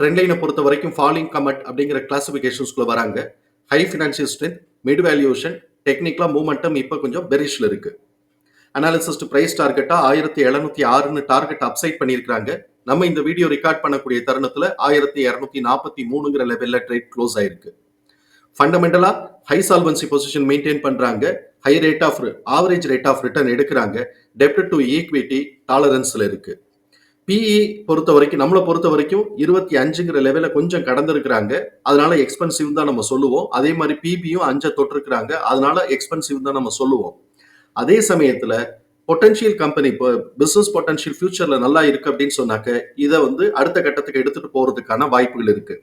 ட்ரெண்ட்லைனை பொறுத்த வரைக்கும் falling comment அப்படிங்கிற கிளாசிஃபிகேஷன்ஸ்குள்ள வராங்க. High financial strength mid valuation டெக்னிக்கலாக மூமெண்டம் இப்போ கொஞ்சம் பெரிஷில் இருக்குது அனாலிசிஸ்ட் ப்ரைஸ் டார்கெட்டாக ஆயிரத்தி எழுநூத்தி ஆறுன்னு டார்கெட் அப்சைட் பண்ணியிருக்காங்க நம்ம இந்த வீடியோ ரெக்கார்ட் பண்ணக்கூடிய தருணத்தில் ஆயிரத்தி இரநூத்தி நாற்பத்தி மூணுங்கிற லெவலில் ட்ரேட் க்ளோஸ் ஆயிருக்கு. ஃபண்டமெண்டலாக ஹை சால்வன்சி பொசிஷன் மெயின்டைன் பண்ணுறாங்க high rate of average rate of return எடுக்கிறாங்க. டெப்ட் டு ஈக்விட்டி டாலரன்ஸில் இருக்குது பிஇ பொறுத்த வரைக்கும் நம்மளை பொறுத்த வரைக்கும் இருபத்தி அஞ்சுங்கிற லெவலில் கொஞ்சம் கடந்திருக்கிறாங்க. அதனால எக்ஸ்பென்சிவ் தான் நம்ம சொல்லுவோம். அதே மாதிரி பிபியும் அஞ்சை தொட்டிருக்கிறாங்க. அதனால எக்ஸ்பென்சிவ் தான் நம்ம சொல்லுவோம். அதே சமயத்தில் பொட்டன்ஷியல் கம்பெனி இப்போ பிஸ்னஸ் பொட்டன்ஷியல் ஃபியூச்சரில் நல்லா இருக்கு அப்படின்னு சொன்னாக்க இதை வந்து அடுத்த கட்டத்துக்கு எடுத்துகிட்டு போகிறதுக்கான வாய்ப்புகள் இருக்குது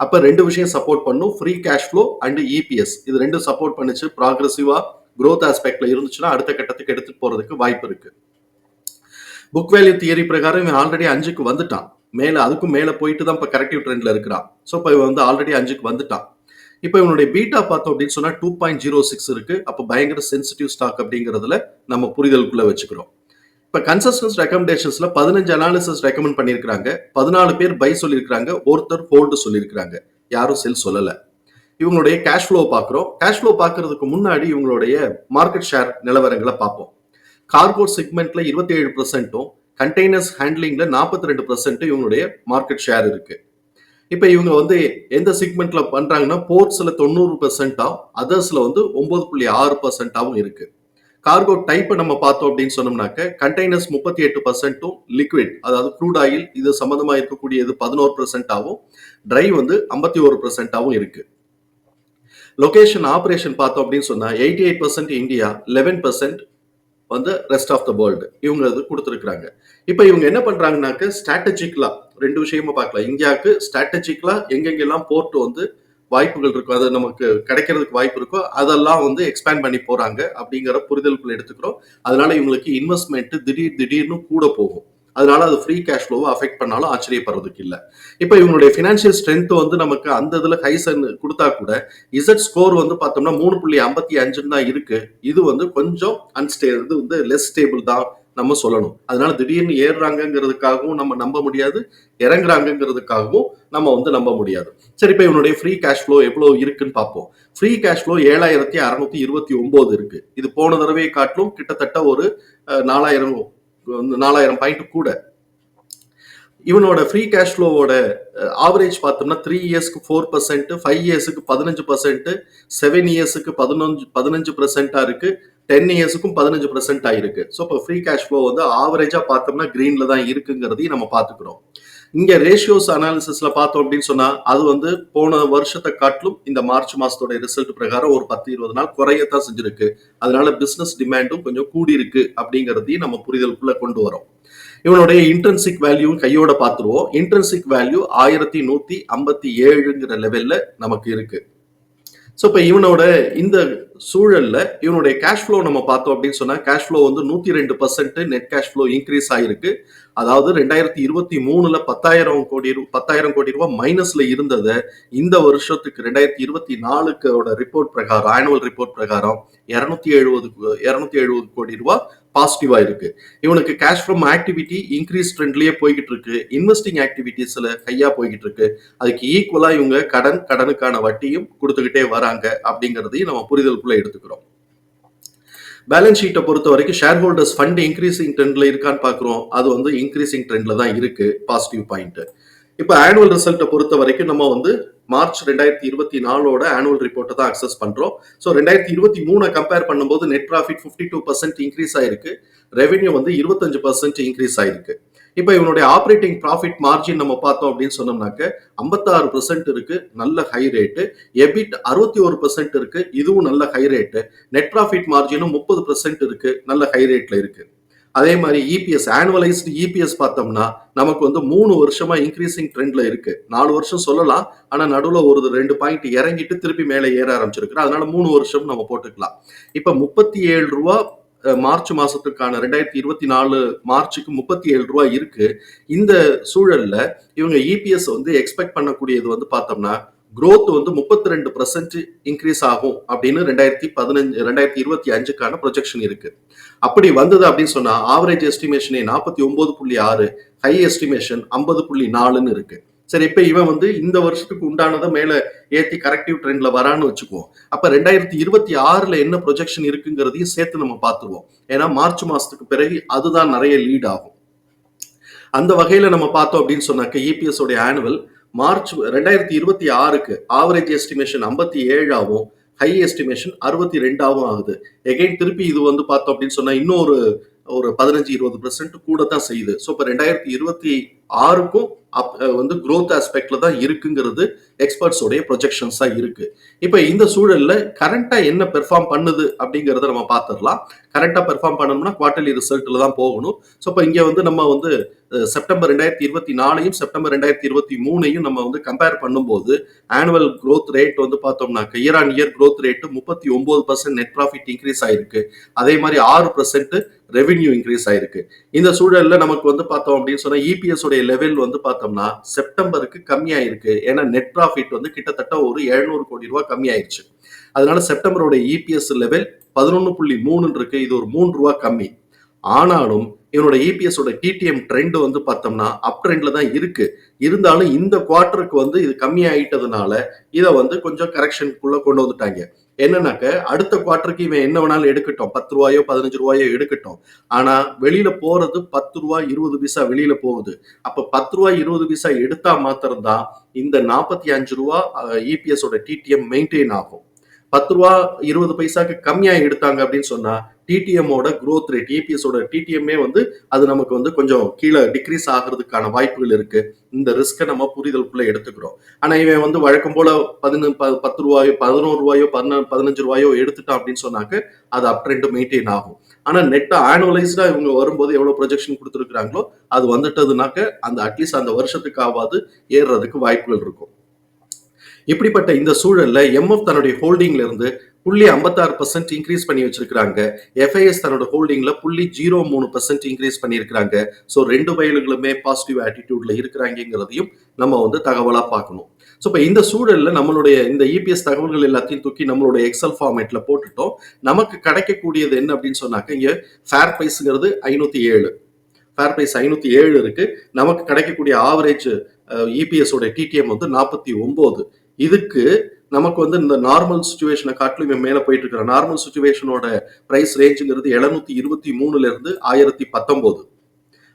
அப்போ ரெண்டு விஷயம் சப்போர்ட் பண்ணும். Free cash flow and EPS இது ரெண்டும் சப்போர்ட் பண்ணுச்சு. ப்ராக்ரஸிவாக க்ரோத் ஆஸ்பெக்டில் இருந்துச்சுன்னா அடுத்த கட்டத்துக்கு எடுத்துகிட்டு போகிறதுக்கு வாய்ப்பு இருக்குது புக் வேல்யூ தியரி பிரகாரம் இவன் ஆல்ரெடி அஞ்சுக்கு வந்துட்டான். மேலே அதுக்கும் மேலே போயிட்டு தான் இப்போ கரெக்டிவ் ட்ரெண்டில் இருக்கிறான். ஸோ இப்போ இவன் வந்து ஆல்ரெடி அஞ்சுக்கு வந்துட்டான். இப்போ இவனுடைய பீட்டா பார்த்தோம் அப்படின்னு சொன்னால் டூ பாயிண்ட் ஜீரோ சிக்ஸ் இருக்கு. அப்போ பயங்கர சென்சிட்டிவ் ஸ்டாக் அப்படிங்கிறதுல நம்ம புரிதலுக்குள்ளே வச்சுக்கிறோம். இப்போ கன்சஸ்டன்ஸ் ரெக்கமெண்டேஷன்ஸில் பதினஞ்சு அனாலிசிஸ் ரெக்கமெண்ட் பண்ணியிருக்காங்க பதினாலு பேர் பை சொல்லியிருக்கிறாங்க. ஒருத்தர் ஹோல்டு சொல்லியிருக்கிறாங்க. யாரும் செல் சொல்லலை. இவங்களுடைய கேஷ் ஃப்ளோ பார்க்குறோம். கேஷ் ஃப்ளோ பார்க்கறதுக்கு முன்னாடி இவங்களுடைய மார்க்கெட் ஷேர் நிலவரங்களை பார்ப்போம். கார்கோ செக்மெண்ட்ல இருபத்தி ஏழு பர்சன்ட்டும் கண்டெய்னர்ஸ் ஹேண்ட்லிங்ல நாற்பத்தி ரெண்டு பர்சன்ட் இவங்களுடைய மார்க்கெட் ஷேர் இருக்கு. இப்போ இவங்க வந்து எந்த செக்மெண்ட்ல பண்றாங்கன்னா போர்ட்ஸ்ல தொண்ணூறு பெர்சென்டாகவும் அதர்ஸ்ல வந்து ஒன்பது புள்ளி ஆறு பர்சன்டாகவும் இருக்கு. கார்கோ டைப்பை நம்ம பார்த்தோம் அப்படின்னு சொன்னோம்னாக்க கண்டெய்னர்ஸ் முப்பத்தி எட்டு பர்சன்ட்டும் லிக்விட் அதாவது க்ரூட் ஆயில் இது சம்மந்தமாக இருக்கக்கூடியது பதினோரு பர்சன்டாகவும் ட்ரை வந்து ஐம்பத்தி ஒரு பர்சன்டாகவும் இருக்கு. லொகேஷன் ஆப்ரேஷன் பார்த்தோம் அப்படின்னு சொன்னால் eighty eight percent India eleven percent வந்து ரெஸ்ட் ஆஃப் த வேர்ல்டு இவங்க அது கொடுத்துருக்குறாங்க. இப்போ இவங்க என்ன பண்ணுறாங்கனாக்க ஸ்ட்ராட்டஜிக்கலா ரெண்டு விஷயமா பார்க்கலாம். இந்தியாவுக்கு ஸ்ட்ராட்டஜிக்கலா எங்கெங்கெல்லாம் போர்ட் வந்து வாய்ப்புகள் இருக்கும் அது நமக்கு கிடைக்கிறதுக்கு வாய்ப்பு இருக்கோ அதெல்லாம் வந்து எக்ஸ்பேண்ட் பண்ணி போறாங்க அப்படிங்கிற புரிதலுக்குள்ள எடுத்துக்கிறோம். அதனால இவங்களுக்கு இன்வெஸ்ட்மெண்ட் திடீர் திடீர்னு கூட போகும். அதனால அது ஃப்ரீ கேஷ் ஃப்ளோவை அஃபெக்ட் பண்ணாலும் ஆச்சரியப்படுறதுக்கு இல்லை. இப்போ இவங்களுடைய ஃபினான்ஷியல் ஸ்ட்ரென்த் வந்து நமக்கு அந்த இதில் ஹைசன் கொடுத்தா கூட இசட் ஸ்கோர் வந்து பார்த்தோம்னா மூணு புள்ளி ஐம்பத்தி அஞ்சுன்னு தான் இருக்கு. இது வந்து கொஞ்சம் அன்ஸ்டே இது வந்து லெஸ் ஸ்டேபிள் தான் நம்ம சொல்லணும். அதனால திடீர்னு ஏறுறாங்கிறதுக்காகவும் நம்ம நம்ப முடியாது இறங்குறாங்கங்கிறதுக்காகவும் நம்ம வந்து நம்ப முடியாது. சரி இப்போ இவனுடைய ஃப்ரீ கேஷ் ஃப்ளோ எவ்வளோ இருக்குன்னு பார்ப்போம். ஃப்ரீ கேஷ் ஃப்ளோ ஏழாயிரத்தி அறுநூத்தி இருபத்தி ஒன்பது இருக்கு. இது போன தடவையை காட்டிலும் கிட்டத்தட்ட ஒரு நாலாயிரம் நாலாயிரம் பாயிண்ட் கூட. இவனோட ஃப்ரீ கேஷ் ஃப்ளோவோட ஆவரேஜ் பார்த்தோம்னா த்ரீ இயர்ஸ்க்கு ஃபோர் பர்சன்ட் ஃபைவ் இயர்ஸுக்கு பதினஞ்சு பர்சன்ட் செவன் இயர்ஸுக்கு பதினஞ்சு பதினஞ்சு பர்சன்டா இருக்கு டென் இயர்ஸுக்கும் பதினஞ்சு பர்சன்ட் ஆயிருக்கு ஸோ இப்போ ஃப்ரீ கேஷ் ஃப்ளோ வந்து ஆவரேஜா பார்த்தோம்னா கிரீன்ல தான் இருக்குங்கிறதையும் நம்ம பார்த்துக்கிறோம். இங்க ரேஷியோஸ் அனாலிசிஸ்ல பார்த்தோம் அப்படின்னு சொன்னா அது வந்து போன வருஷத்தை காட்டிலும் இந்த மார்ச் மாசத்தோட ரிசல்ட் பிரகாரம் ஒரு பத்து இருபது நாள் குறையத்தான் செஞ்சிருக்கு. அதனால பிசினஸ் டிமாண்டும் கொஞ்சம் கூடி இருக்கு அப்படிங்கிறதையும் நம்ம புரிதலுக்குள்ள கொண்டு வரோம். இவனுடைய இன்டர்ன்சிக் வேல்யூ கையோட பார்த்துருவோம். இன்டர்ன்சிக் வேல்யூ ஆயிரத்தி நூத்தி ஐம்பத்தி ஏழுங்கிற லெவல்ல நமக்கு இருக்கு. ஸோ இப்போ இவனோட இந்த சூழல்ல இவனுடைய கேஷ் ஃப்ளோ நம்ம பார்த்தோம் அப்படின்னு சொன்னா கேஷ் ஃப்ளோ வந்து நூத்தி ரெண்டு percent net cash flow increase ஆயிருக்கு. அதாவது ரெண்டாயிரத்தி இருபத்தி மூணுல பத்தாயிரம் கோடி ரூ- பத்தாயிரம் கோடி ரூபாய் மைனஸ்ல இருந்ததை இந்த வருஷத்துக்கு ரெண்டாயிரத்தி இருபத்தி நாலுக்கோட ரிப்போர்ட் பிரகாரம் ஆனுவல் ரிப்போர்ட் பிரகாரம் இருநூத்தி எழுபது இருநூத்தி எழுபது கோடி ரூபாய் பாசிட்டிவா இருக்கு. இவனுக்கு கேஷ் ஃப்ரம் ஆக்டிவிட்டி இன்க்ரீஸ் ட்ரெண்ட்லயே போய்கிட்டு இருக்கு. இன்வெஸ்டிங் ஆக்டிவிட்டிஸ்ல ஹையா போய்கிட்டு இருக்கு. அதுக்கு ஈக்குவலா இவங்க கடன் கடனுக்கான வட்டியும் கொடுத்துக்கிட்டே வராங்க அப்படிங்கறதையும் நம்ம புரிதலுக்குள்ள எடுத்துக்கிறோம். பேலன்ஸ் ஷீட்டை பொறுத்த வரைக்கும் ஷேர் ஹோல்டர்ஸ் ஃபண்ட் இன்க்ரீசிங் ட்ரெண்ட்ல இருக்கான்னு பார்க்குறோம். அது வந்து இன்க்ரீசிங் ட்ரெண்ட்ல தான் இருக்கு. பாசிட்டிவ் பாயிண்ட் இப்போ ஆனுவல் ரிசல்ட்டை பொறுத்த வரைக்கும் நம்ம வந்து மார்ச் ரெண்டாயிரத்தி இருபத்தி நாலோட ஆனுவல் ரிப்போர்ட்டை தான் அக்சஸ் பண்றோம். ஸோ ரெண்டாயிரத்தி இருபத்தி மூணை கம்பேர் பண்ணும்போது net profit fifty two percent increase ஆயிருக்கு. ரெவென்யூ வந்து இருபத்தஞ்சு பர்சன்ட் இன்க்ரீஸ் ஆயிருக்கு. இப்போ இவனுடைய ஆப்ரேட்டிங் ப்ராஃபிட் மார்ஜின் நம்ம பார்த்தோம் அப்படின்னு சொன்னோம்னாக்க ஐம்பத்தாறு பர்சன்ட் இருக்கு நல்ல ஹை ரேட்டு எபிட் அறுபத்தி ஒரு பர்சன்ட் இருக்கு இதுவும் நல்ல ஹை ரேட்டு நெட் ப்ராஃபிட் மார்ஜினும் முப்பது பர்சன்ட் இருக்கு நல்ல ஹை ரேட்ல இருக்கு. அதே மாதிரி இபிஎஸ் ஆனுவலைஸ்டு இபிஎஸ் பார்த்தோம்னா நமக்கு வந்து மூணு வருஷமா இன்க்ரீசிங் ட்ரெண்ட்ல இருக்கு. நாலு வருஷம் சொல்லலாம். ஆனா நடுவில் ஒரு ரெண்டு பாயிண்ட் இறங்கிட்டு திருப்பி மேலே ஏற ஆரம்பிச்சிருக்கு அதனால மூணு வருஷம் நம்ம போட்டுக்கலாம். இப்ப முப்பத்தி ஏழு ரூபா மார்ச் மாசத்துக்கான ரெண்டாயிரத்தி இருபத்தி நாலு மார்ச்சுக்கு முப்பத்தி ஏழு ரூபா இருக்கு. இந்த சூழல்ல இவங்க இபிஎஸ் வந்து எக்ஸ்பெக்ட் பண்ணக்கூடியது வந்து பார்த்தோம்னா குரோத் வந்து முப்பத்தி ரெண்டு பர்சன்ட் இன்க்ரீஸ் ஆகும் அப்படின்னு ரெண்டாயிரத்தி பதினஞ்சு ரெண்டாயிரத்தி இருபத்தி அஞ்சுக்கான ப்ரொஜெக்ஷன் இருக்கு. அப்படி வந்தது அப்படின்னு சொன்னா ஆவரேஜ் எஸ்டிமேஷனே நாற்பத்தி ஒன்பது புள்ளி ஆறு ஹை எஸ்டிமேஷன் ஐம்பது புள்ளி நாலுன்னு இருக்கு. சரி இப்ப இவன் வந்து இந்த வருஷத்துக்கு உண்டானதை மேல ஏத்தி கரெக்டிவ் ட்ரெண்ட்ல வரான்னு வச்சுக்குவோம். அப்ப ரெண்டாயிரத்தி இருபத்தி ஆறுல என்ன ப்ரொஜெக்ஷன் இருக்குங்கிறதையும் சேர்த்து நம்ம பார்த்துருவோம். ஏன்னா மார்ச் மாசத்துக்கு பிறகு அதுதான் நிறைய லீட் ஆகும். அந்த வகையில நம்ம பார்த்தோம் அப்படின்னு சொன்னாக்க இபிஎஸ் உடைய ஆனுவல் மார்ச் ரெண்டாயிரத்தி இருபத்தி ஆறுக்கு ஆவரேஜ் எஸ்டிமேஷன் ஐம்பத்தி ஏழாவும் ஹை எஸ்டிமேஷன் அறுபத்தி ரெண்டாவும் ஆகுது. எகைன் திருப்பி இது வந்து பார்த்தோம் அப்படின்னு சொன்னா இன்னொரு ஒரு பதினஞ்சு இருபது பர்சன்ட் கூட தான் செய்யுது. ஸோ இப்போ ரெண்டாயிரத்தி இருபத்தி ஆறுக்கும் அப் வந்து குரோத் ஆஸ்பெக்ட்ல தான் இருக்குங்கிறது எக்ஸ்பர்ட்ஸோடைய ப்ரொஜெக்ஷன்ஸா இருக்கு. இப்போ இந்த சூழல்ல கரண்டா என்ன பெர்ஃபார்ம் பண்ணுது அப்படிங்கிறத நம்ம பார்த்துடலாம் கரண்டா பெர்ஃபார்ம் பண்ணணும்னா குவார்டர்லி ரிசல்ட்ல தான் போகணும். ஸோ இப்போ இங்கே வந்து நம்ம வந்து செப்டம்பர் ரெண்டாயிரத்தி இருபத்தி நாலையும் செப்டம்பர் ரெண்டாயிரத்தி இருபத்தி மூணையும் நம்ம வந்து கம்பேர் பண்ணும்போது ஆனுவல் க்ரோத் ரேட் வந்து பார்த்தோம்னாக்க year on year growth rate முப்பத்தி ஒன்பது பர்சன்ட் நெட் ப்ராஃபிட் இன்க்ரீஸ் ஆயிருக்கு. அதே மாதிரி ஆறு பர்சன்ட் ரெவென்யூ இன்க்ரீஸ் ஆயிருக்கு. இந்த சூழல்ல நமக்கு வந்து பார்த்தோம் அப்படின்னு சொன்னா இபிஎஸ் உடைய லெவல் வந்து பார்த்தோம்னா செப்டம்பருக்கு கம்மியாயிருக்கு. ஏன்னா நெட் ப்ராஃபிட் வந்து கிட்டத்தட்ட ஒரு எழுநூறு கோடி ரூபாய் கம்மியாயிருச்சு. அதனால செப்டம்பரோட இபிஎஸ் லெவல் பதினொன்று புள்ளி மூணுன்னு இருக்கு. இது ஒரு மூன்று ரூபா கம்மி. ஆனாலும் இவனோட இபிஎஸோட டிடிஎம் ட்ரெண்ட் வந்து பார்த்தோம்னா அப் ட்ரெண்ட்ல தான் இருக்கு. இருந்தாலும் இந்த குவார்ட்டருக்கு வந்து இது கம்மியாயிட்டதுனால இதை வந்து கொஞ்சம் கரெக்ஷனுக்குள்ளே கொண்டு வந்துட்டாங்க. என்னன்னாக்க அடுத்த குவார்டருக்கு இவன் என்ன வேணாலும் எடுக்கட்டும். பத்து ரூபாயோ பதினஞ்சு ரூபாயோ எடுக்கட்டும். ஆனா வெளியில போறது பத்து ரூபாய் இருபது பைசா வெளியில போகுது. அப்ப பத்து ரூபாய் இருபது பைசா எடுத்தா மாத்திரம்தான் இந்த நாற்பத்தி அஞ்சு ரூபா இபிஎஸ் ஓட டிடிஎம் மெயின்டைன் ஆகும். பத்து ரூபா இருபது பைசாக்கு கம்மியா எடுத்தாங்க அப்படின்னு சொன்னா டிடிஎம்மோட growth ரேட் இபிஎஸ் டிடிஎம்மே வந்து அது நமக்கு வந்து கொஞ்சம் கீழே டிக்ரீஸ் ஆகிறதுக்கான வாய்ப்புகள் இருக்கு. இந்த ரிஸ்க்கை நம்ம புரிதலுக்குள்ள எடுத்துக்கிறோம். ஆனா இவன் வந்து வழக்கம் போல பதினு ப- பத்து ரூபாயோ பதினோரு ரூபாயோ பதின பதினஞ்சு ரூபாயோ எடுத்துட்டான் அப்படின்னு சொன்னாக்க அது அப் ட்ரெண்ட் மெயின்டைன் ஆகும். ஆனா நெட்டா ஆனுவலைஸ்டா இவங்க வரும்போது எவ்வளவு ப்ரொஜெக்ஷன் கொடுத்துருக்காங்களோ அது வந்துட்டதுனாக்க அந்த அட்லீஸ்ட் அந்த வருஷத்துக்காவது ஏறுறதுக்கு வாய்ப்புகள் இருக்கும். இப்படிப்பட்ட இந்த சூழல்ல எம்எஃப் தன்னுடைய ஹோல்டிங்ல இருந்து புள்ளி ஐம்பத்தாறு பர்சன்ட் இன்க்ரீஸ் பண்ணி வச்சிருக்காங்க எஃப்ஐஎஸ் தன்னோட ஹோல்டிங்ல புள்ளி ஜீரோ மூணு பர்சன்ட் இன்க்ரீஸ் பண்ணியிருக்கிறாங்க. ஸோ ரெண்டு வயலுகளுமே பாசிட்டிவ் ஆட்டிடியூட்ல இருக்கிறாங்கிறதையும் நம்ம வந்து தகவலா பார்க்கணும். ஸோ இப்போ இந்த சூழல்ல நம்மளுடைய இந்த இபிஎஸ் தகவல்கள் எல்லாத்தையும் தூக்கி நம்மளுடைய எக்ஸல் ஃபார்மேட்ல போட்டுட்டோம். நமக்கு கிடைக்கக்கூடியது என்ன அப்படின்னு சொன்னாக்க இங்க ஃபேர் ப்ரைஸுங்கிறது ஐநூத்தி ஏழு. ஃபேர் ப்ரைஸ் ஐநூத்தி ஏழு இருக்கு. நமக்கு கிடைக்கக்கூடிய ஆவரேஜ் இபிஎஸோட டிடிஎம் வந்து நாற்பத்தி ஒம்பது. இதுக்கு நமக்கு வந்து இந்த நார்மல் சுச்சுவேஷனை காட்டிலும் இவன் மேல போயிட்டு இருக்கிற நார்மல் சுச்சுவேஷனோட பிரைஸ் ரேஞ்சுங்கிறது எழுநூத்தி இருபத்தி மூணுல இருந்து ஆயிரத்தி பத்தொன்பது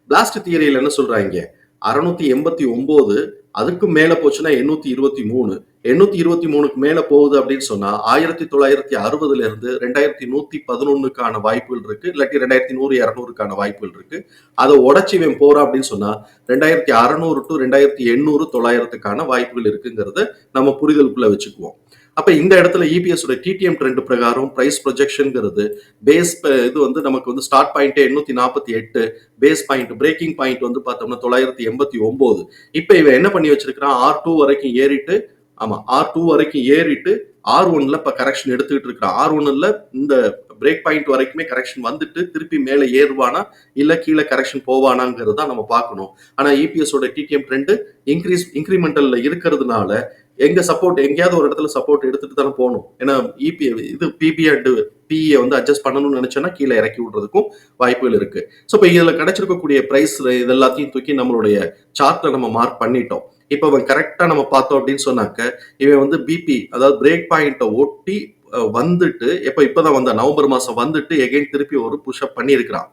பிளாஸ்ட் தியரியில என்ன சொல்றாங்க? அறுநூத்தி எண்பத்தி ஒன்பது அதுக்கு மேல போச்சுன்னா எண்ணூத்தி இருபத்தி மூணு. எண்ணூத்தி இருபத்தி மூணுக்கு மேல போகுது அப்படின்னு சொன்னா ஆயிரத்தி தொள்ளாயிரத்தி அறுபதுல இருந்து ரெண்டாயிரத்தி நூத்தி பதினொன்னுக்கான வாய்ப்புகள் இருக்கு. இல்லாட்டி ரெண்டாயிரத்தி நூறு இரநூறுக்கான வாய்ப்புகள் இருக்கு. அதை உடச்சி இவன் போறா அப்படின்னு சொன்னா ரெண்டாயிரத்தி அறநூறு டு ரெண்டாயிரத்தி எண்ணூறு தொள்ளாயிரத்துக்கான வாய்ப்புகள் இருக்குங்கிறத நம்ம புரிதலுக்குள்ள வச்சுக்குவோம். அப்போ இந்த இடத்துல இபிஎஸோட டிடிஎம் ட்ரெண்ட் பிரகாரம் ப்ரைஸ் ப்ரொஜெக்ஷனுங்கிறது பேஸ் இது வந்து நமக்கு வந்து ஸ்டார்ட் பாயிண்ட் எண்ணூத்தி நாற்பத்தி எட்டு பேஸ் பாயிண்ட் பிரேக்கிங் பாயிண்ட் வந்து பார்த்தோம்னா தொள்ளாயிரத்தி எண்பத்தி ஒன்பது இப்போ இவன் என்ன பண்ணி வச்சிருக்கிறான்? ஆர் டூ வரைக்கும் ஏறிட்டு ஆமா ஆர் டூ வரைக்கும் ஏறிட்டு ஆர் ஒன்ல இப்ப கரெக்ஷன் எடுத்துக்கிட்டு இருக்கிறான். ஆர் ஒன்ல இந்த பிரேக் பாயிண்ட் வரைக்குமே கரெக்ஷன் வந்துட்டு திருப்பி மேலே ஏறுவானா? இல்ல கீழே கரெக்ஷன் போவானாங்கிறது தான் நம்ம பார்க்கணும். ஆனா இபிஎஸ் ஓட டிடிஎம் ட்ரெண்டு இன்க்ரீஸ் இன்க்ரிமெண்டல்ல இருக்கிறதுனால எங்க சப்போர்ட் எங்கேயாவது ஒரு இடத்துல சப்போர்ட் எடுத்துட்டு தானே போகணும். ஏன்னா இபி இது பிபி அண்ட் பிஇயை வந்து அட்ஜஸ்ட் பண்ணணும்னு நினைச்சோன்னா கீழே இறக்கி விடுறதுக்கும் வாய்ப்புகள் இருக்கு. ஸோ இப்போ இதில் கிடைச்சிருக்கக்கூடிய பிரைஸ் இது எல்லாத்தையும் தூக்கி நம்மளுடைய சார்ட்ல நம்ம மார்க் பண்ணிட்டோம். இப்போ அவன் கரெக்டாக நம்ம பார்த்தோம் அப்படின்னு சொன்னாக்க இவன் வந்து பிபி அதாவது பிரேக் பாயிண்ட்டை ஒட்டி வந்துட்டு இப்போ இப்போதான் வந்த நவம்பர் மாதம் வந்துட்டு எகைன் திருப்பி ஒரு புஷ்அப் பண்ணியிருக்கிறான்.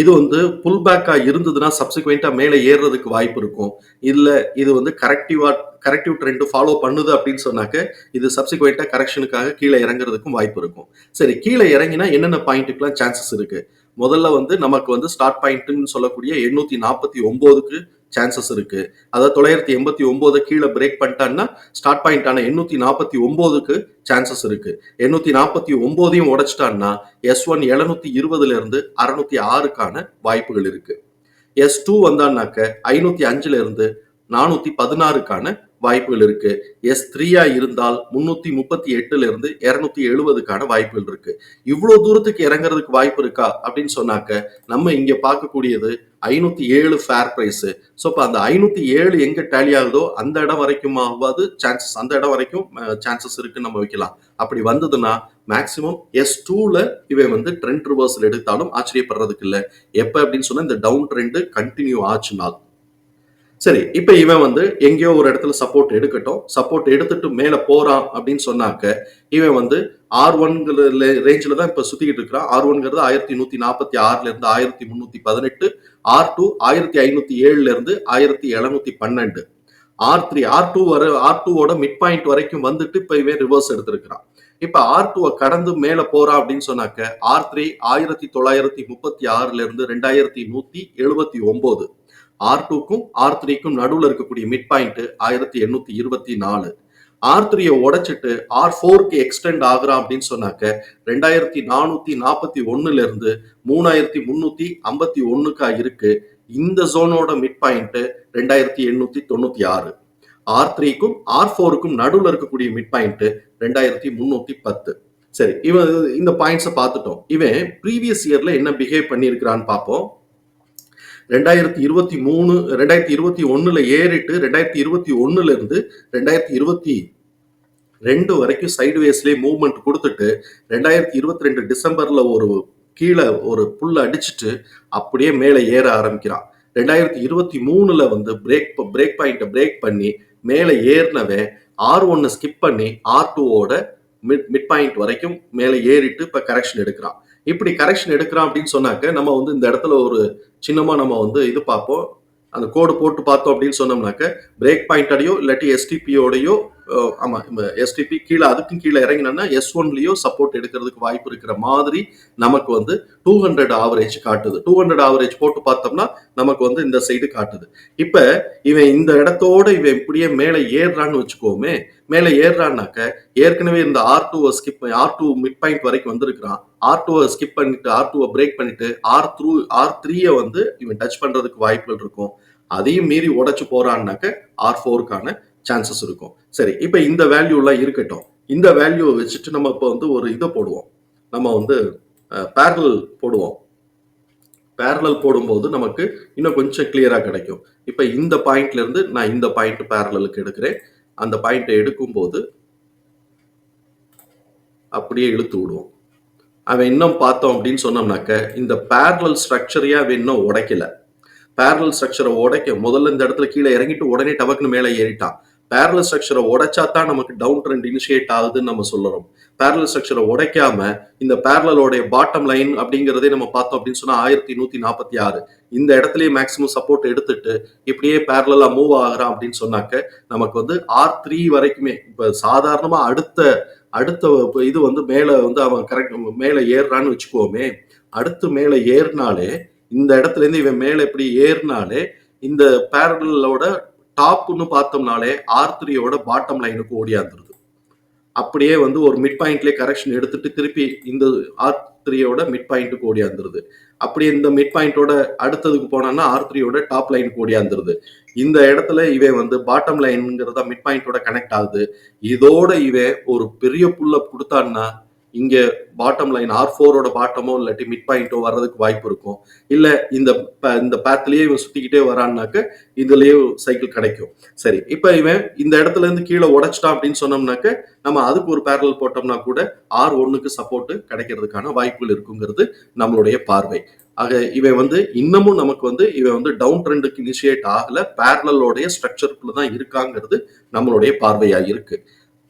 இது வந்து புல் பேக்காக இருந்ததுன்னா சப்சிக்வெண்ட்டாக மேலே ஏறுறதுக்கு வாய்ப்பு இருக்கும். இல்லை இது வந்து கரெக்டிவாக கரெக்டிவ் ட்ரெண்ட் ஃபாலோ பண்ணுது அப்படின்னு சொன்னாக்க இது சப்சிக்வெண்ட்டாக கரெக்ஷனுக்காக கீழே இறங்குறதுக்கும் வாய்ப்பு இருக்கும். சரி கீழே இறங்கினா என்னென்ன பாயிண்ட்டுக்கெலாம் சான்சஸ் இருக்குது முதல்ல வந்து நமக்கு வந்து ஸ்டார்ட் பாயிண்ட்டுன்னு சொல்லக்கூடிய எண்ணூற்றி நாற்பத்தி ஒம்போதுக்கு சான்சஸ் இருக்கு. அதாவது தொள்ளாயிரத்தி எண்பத்தி ஒன்பது கீழே பிரேக் பண்ணிட்டான்னா ஸ்டார்ட் பாயிண்டான எண்ணூத்தி நாற்பத்தி ஒன்பதுக்கு சான்சஸ் இருக்கு. எண்ணூத்தி நாற்பத்தி ஒன்பதையும் உடைச்சிட்டான்னா எஸ் ஒன் எழுநூத்தி இருபதுல இருந்து அறுநூத்தி ஆறுக்கான வாய்ப்புகள் இருக்கு. எஸ் டூ வந்தான்னாக்க ஐநூத்தி அஞ்சுல இருந்து நானூத்தி பதினாறுக்கான வாய்ப்புகள் இருக்கு. எஸ் த்ரீயா இருந்தால் முன்னூத்தி முப்பத்தி எட்டுல இருந்து இருநூத்தி எழுபதுக்கான வாய்ப்புகள் இருக்கு. இவ்வளவு தூரத்துக்கு இறங்குறதுக்கு வாய்ப்பு இருக்கா? அப்படின்னு சொன்னாக்க நம்ம இங்க பார்க்கக்கூடியது ஐநூத்தி ஏழு ஃபேர் பிரைஸ் ஸோ இப்போ அந்த ஐநூத்தி ஏழு எங்க டேலி ஆகுதோ அந்த இடம் வரைக்கும் ஆகாது சான்சஸ் அந்த இடம் வரைக்கும் சான்சஸ் இருக்குன்னு நம்ம வைக்கலாம். அப்படி வந்ததுன்னா மேக்சிமம் எஸ் டூல இவன் வந்து ட்ரெண்ட் ரிவர்சல் எடுத்தாலும் ஆச்சரியப்படுறதுக்கு இல்லை. எப்ப அப்படின்னு சொன்னா இந்த டவுன் ட்ரெண்ட் கண்டினியூ ஆச்சுனால். சரி இப்ப இவன் வந்து எங்கேயோ ஒரு இடத்துல சப்போர்ட் எடுக்கட்டும். சப்போர்ட் எடுத்துட்டு மேல போறான் அப்படின்னு சொன்னாக்க இவன் வந்து ஆர் ஒன்கிற ரேஞ்சில் தான் இப்ப சுத்திக்கிட்டு இருக்கிறான். ஆர் ஒன்ங்கிறது ஆயிரத்தி நூத்தி நாற்பத்தி ஆறுல இருந்து ஆயிரத்தி முன்னூத்தி பதினெட்டு ஆர் டூ ஆயிரத்தி ஐநூத்தி ஏழுல இருந்து ஆயிரத்தி எழுநூத்தி பன்னெண்டு. ஆர் த்ரீ ஆர் டூ வர ஆர் டூவோட மிட் பாயிண்ட் வரைக்கும் வந்துட்டு இப்ப இவன் ரிவர்ஸ் எடுத்திருக்கிறான். இப்ப ஆர் டூவை கடந்து மேல போறான் அப்படின்னு சொன்னாக்க ஆர் த்ரீ ஆயிரத்தி தொள்ளாயிரத்தி முப்பத்தி ஆறுல இருந்து ரெண்டாயிரத்தி நூத்தி எழுபத்தி ஒன்பது ஆர் டூக்கும் ஆர் த்ரீக்கும் நடுவில் இருக்கக்கூடிய மிட் பாயிண்ட் ஆயிரத்தி எண்ணூத்தி இருபத்தி நாலு. ஆர் த்ரீயை உடைச்சிட்டு ஆர் ஃபோருக்கு எக்ஸ்டெண்ட் ஆகுறான் அப்படின்னு சொன்னாக்க ரெண்டாயிரத்தி நானூத்தி நாற்பத்தி ஒண்ணுல இருந்து மூணாயிரத்தி முன்னூத்தி ஐம்பத்தி ஒன்னுக்கா இருக்கு. இந்த ஜோனோட மிட் பாயிண்ட் ரெண்டாயிரத்தி எண்ணூத்தி தொண்ணூத்தி ஆறு. ஆர் த்ரீக்கும் ஆர் ஃபோருக்கும் நடுவில் இருக்கக்கூடிய மிட் பாயிண்ட் ரெண்டாயிரத்தி முன்னூத்தி பத்து. சரி இவன் இந்த பாயிண்ட்ஸை பார்த்துட்டோம். இவன் ப்ரீவியஸ் இயர்ல என்ன பிஹேவ் பண்ணியிருக்கிறான்னு பார்ப்போம். ரெண்டாயிரத்தி இருபத்தி மூணு ரெண்டாயிரத்தி இருபத்தி ஒன்றில் ஏறிட்டு ரெண்டாயிரத்தி இருபத்தி ஒன்றுலேருந்து இருந்து ரெண்டாயிரத்தி இருபத்தி ரெண்டு வரைக்கும் சைடுவேஸ்லேயே மூவ்மெண்ட் கொடுத்துட்டு ரெண்டாயிரத்தி இருபத்தி ரெண்டு டிசம்பர்ல ஒரு கீழே ஒரு புல் அடிச்சுட்டு அப்படியே மேலே ஏற ஆரம்பிக்கிறான். ரெண்டாயிரத்தி இருபத்தி மூணுல வந்து பிரேக் பிரேக் பாயிண்ட்டை பிரேக் பண்ணி மேலே ஏறினவன் ஆர் ஒன்னு ஸ்கிப் பண்ணி ஆர் டூவோட மிட் மிட் பாயிண்ட் வரைக்கும் மேலே ஏறிட்டு இப்போ கரெக்ஷன் எடுக்கிறான். இப்படி கரெக்ஷன் எடுக்கிறான் அப்படின்னு சொன்னாக்க நம்ம வந்து இந்த இடத்துல ஒரு சின்னமாக நம்ம வந்து இது பார்ப்போம். அந்த கோடு போட்டு பார்த்தோம் அப்படின்னு சொன்னோம்னாக்க பிரேக் பாயிண்டோடையோ இல்லாட்டி எஸ்டிபியோடையோ ஆமா எஸ்டிபி கீழே அதுக்கும் கீழே இறங்கினோம்னா எஸ் ஒன்லயோ சப்போர்ட் எடுக்கிறதுக்கு வாய்ப்பு இருக்கிற மாதிரி நமக்கு வந்து டூ ஹண்ட்ரட் ஆவரேஜ் காட்டுது. டூ ஹண்ட்ரட் ஆவரேஜ் போட்டு பார்த்தோம்னா நமக்கு வந்து இந்த சைடு காட்டுது. இப்ப இவன் இந்த இடத்தோட இவன் இப்படியே மேலே ஏறுறான்னு வச்சுக்கோமே மேலே ஏறுறான்னாக்க ஏற்கனவே இந்த ஆர் டூவை ஸ்கிப் ஆர் டூ மிட் பாயிண்ட் வரைக்கும் வந்திருக்கிறான். ஆர் டூவை ஸ்கிப் பண்ணிட்டு ஆர் டூவை பிரேக் பண்ணிட்டு ஆர் த்ரூ ஆர் த்ரீயை வந்து இவன் டச் பண்றதுக்கு வாய்ப்புகள் இருக்கும். அதையும் மீறி உடச்சு போறான்னாக்க ஆர் ஃபோருக்கான சான்சஸ் இருக்கும். சரி இப்போ இந்த வேல்யூலாம் இருக்கட்டும். இந்த வேல்யூவை வச்சுட்டு நம்ம இப்போ வந்து ஒரு இதை போடுவோம். நம்ம வந்து பேரல் போடுவோம். பேரலல் போடும்போது நமக்கு இன்னும் கொஞ்சம் கிளியராக கிடைக்கும். இப்போ இந்த பாயிண்ட்ல இருந்து நான் இந்த பாயிண்ட் பேரலலுக்கு எடுக்கிறேன். அந்த பாயிண்ட்டை எடுக்கும்போது அப்படியே இழுத்து விடுவோம். அவன் இன்னும் பார்த்தோம் அப்படின்னு சொன்னோம்னாக்க இந்த பேரலல் ஸ்ட்ரக்சரையே அவன் இன்னும் உடைக்கல. பேரலல் ஸ்ட்ரக்சரை உடைக்க முதல்ல இந்த இடத்துல கீழே இறங்கிட்டு உடனே டபக்குன்னு மேலே ஏறிட்டான். பேரல ஸ்ட்ரக்சரை உடைச்சா தான் நமக்கு டவுன் ட்ரெண்ட் இனிஷியேட் ஆகுதுன்னு நம்ம சொல்லுறோம். பேரல ஸ்ட்ரக்சரை உடைக்காம இந்த பேரலோடைய பாட்டம் லைன் அப்படிங்கிறதே நம்ம பார்த்தோம் அப்படின்னு சொன்னா ஆயிரத்தி நூத்தி நாற்பத்தி ஆறு. இந்த இடத்துலயே மேக்சிமம் சப்போர்ட் எடுத்துட்டு இப்படியே பேரலா மூவ் ஆகுறான் அப்படின்னு சொன்னாக்க நமக்கு வந்து ஆர் த்ரீ வரைக்குமே இப்ப சாதாரணமா அடுத்த அடுத்த இது வந்து மேல வந்து அவன் கரெக்ட் மேல ஏறுறான்னு வச்சுக்கோமே. அடுத்து மேல ஏறினாலே இந்த இடத்துல இருந்து இவன் மேல இப்படி ஏறினாலே இந்த பேரலோட டாப்னு பார்த்தோம்னாலே ஆர் த்ரீயோட பாட்டம் லைனுக்கு ஓடியாந்துருது அப்படியே வந்து ஒரு மிட் பாயிண்ட்லேயே கரெக்ஷன் எடுத்துட்டு திருப்பி இந்த ஆர் த்ரீயோட மிட் பாயிண்ட்டுக்கு ஓடியாந்துருது அப்படி இந்த மிட் பாயிண்டோட அடுத்ததுக்கு போனான்னா ஆர் த்ரீயோட டாப் லைனுக்கு ஓடியாந்துருது இந்த இடத்துல இவன் வந்து பாட்டம் லைனுங்கிறதா மிட் பாயிண்டோட கனெக்ட் ஆகுது. இதோட இவன் ஒரு பெரிய புல்லப் கொடுத்தான்னா இங்க பாட்டம் லைன் ஆர் ஃபோரோட பாட்டமோ இல்லாட்டி மிட் பாயிண்டோ வர்றதுக்கு வாய்ப்பு இருக்கும். இல்ல இந்த இந்த பேத்லயே இவன் சுத்திக்கிட்டே வரான்னாக்க இதுலயே சைக்கிள் கிடைக்கும். சரி இப்ப இவன் இந்த இடத்துல இருந்து கீழே உடைச்சிட்டான் அப்படின்னு சொன்னோம்னாக்க நம்ம அதுக்கு ஒரு பேரல் போட்டோம்னா கூட ஆர் ஒன்னுக்கு சப்போர்ட் கிடைக்கிறதுக்கான வாய்ப்புகள் இருக்குங்கிறது நம்மளுடைய பார்வை. ஆக இவன் வந்து இன்னமும் நமக்கு வந்து இவன் வந்து டவுன் ட்ரெண்டுக்கு இனிஷியேட் ஆகல பேரலோடைய ஸ்ட்ரக்சருக்குள்ள தான் இருக்காங்கிறது நம்மளுடைய பார்வையா இருக்கு.